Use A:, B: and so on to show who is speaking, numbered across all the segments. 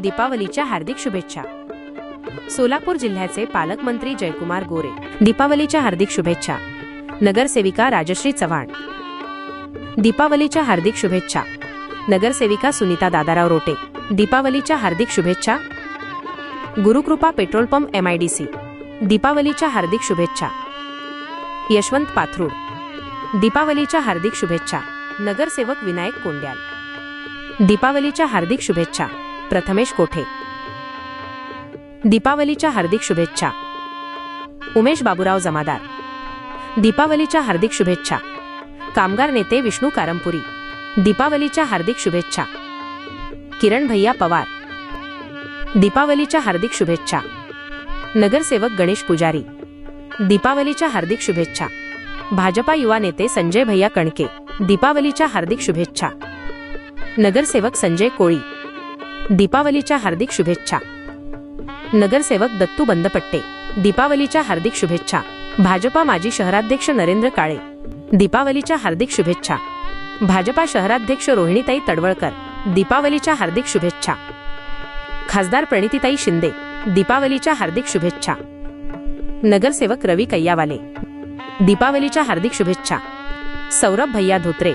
A: दीपावलीच्या हार्दिक शुभेच्छा. सोलापूर जिल्ह्याचे पालकमंत्री जयकुमार गोरे. दीपावलीच्या हार्दिक शुभेच्छा. नगरसेविका राजश्री चव्हाण. दीपावलीच्या हार्दिक शुभेच्छा. नगरसेविका सुनीता दादाराव रोटे. दीपावलीच्या हार्दिक शुभेच्छा. Gurukrupa petrol pump M IDC दीपावलीच्या हार्दिक शुभेच्छा. यशवंत पाथरूड. दीपावलीच्या हार्दिक शुभेच्छा. नगरसेवक विनायक कोंड्याल. दीपावलीच्या हार्दिक शुभेच्छा. प्रथमेश कोठे? दीपावलीच्या हार्दिक शुभेच्छा. उमेश बाबूराव जमादार. दीपावलीच्या हार्दिक शुभेच्छा. कामगार नेते विष्णू कारमपुरी दीपावलीच्या हार्दिक शुभेच्छा. किरण भैया पवार. दीपावलीच्या हार्दिक शुभेच्छा. नगरसेवक गणेश पुजारी. दीपावलीच्या हार्दिक शुभेच्छा. भाजपा युवा नेते संजय भैया कणके. दीपावलीच्या हार्दिक शुभेच्छा. नगरसेवक संजय कोळी. दीपावलीच्या हार्दिक शुभेच्छा. नगरसेवक दत्तू बंदपट्टे दीपावलीच्या हार्दिक शुभेच्छा. भाजपा माजी शहराध्यक्ष नरेंद्र काळे दीपावलीच्या हार्दिक शुभेच्छा. भाजपा शहराध्यक्ष रोहिणीताई तडवळकर दीपावलीच्या हार्दिक शुभेच्छा. खासदार प्रणितीताई शिंदे दीपावलीच्या हार्दिक शुभेच्छा. नगरसेवक रवी कैयावाले दीपावलीच्या हार्दिक शुभेच्छा. सौरभ भैया धोत्रे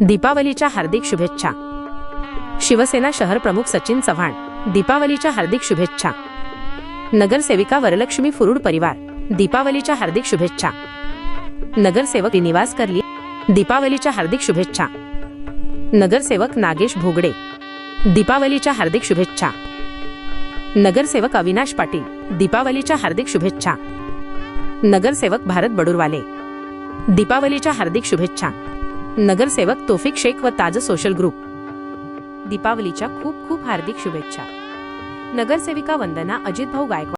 A: दीपावलीच्या हार्दिक शुभेच्छा. शिवसेना शहर प्रमुख सचिन चव्हाण दीपावलीच्या हार्दिक शुभेच्छा. नगरसेविका वरलक्ष्मी फुरुड परिवार दीपावलीच्या हार्दिक शुभेच्छा. नगरसेवक निवास करली दीपावलीच्या हार्दिक शुभेच्छा. नगरसेवक नागेश भोगडे दीपावलीच्या हार्दिक शुभेच्छा. नगरसेवक अविनाश पाटील दीपावलीच्या हार्दिक शुभेच्छा. नगरसेवक भारत बडुरवाले दीपावलीच्या हार्दिक शुभेच्छा. नगरसेवक तोफिक शेख व ताज सोशल ग्रुप. दीपावलीच्या खूप खूप हार्दिक शुभेच्छा. नगरसेविका वंदना अजितभाऊ गायकवाड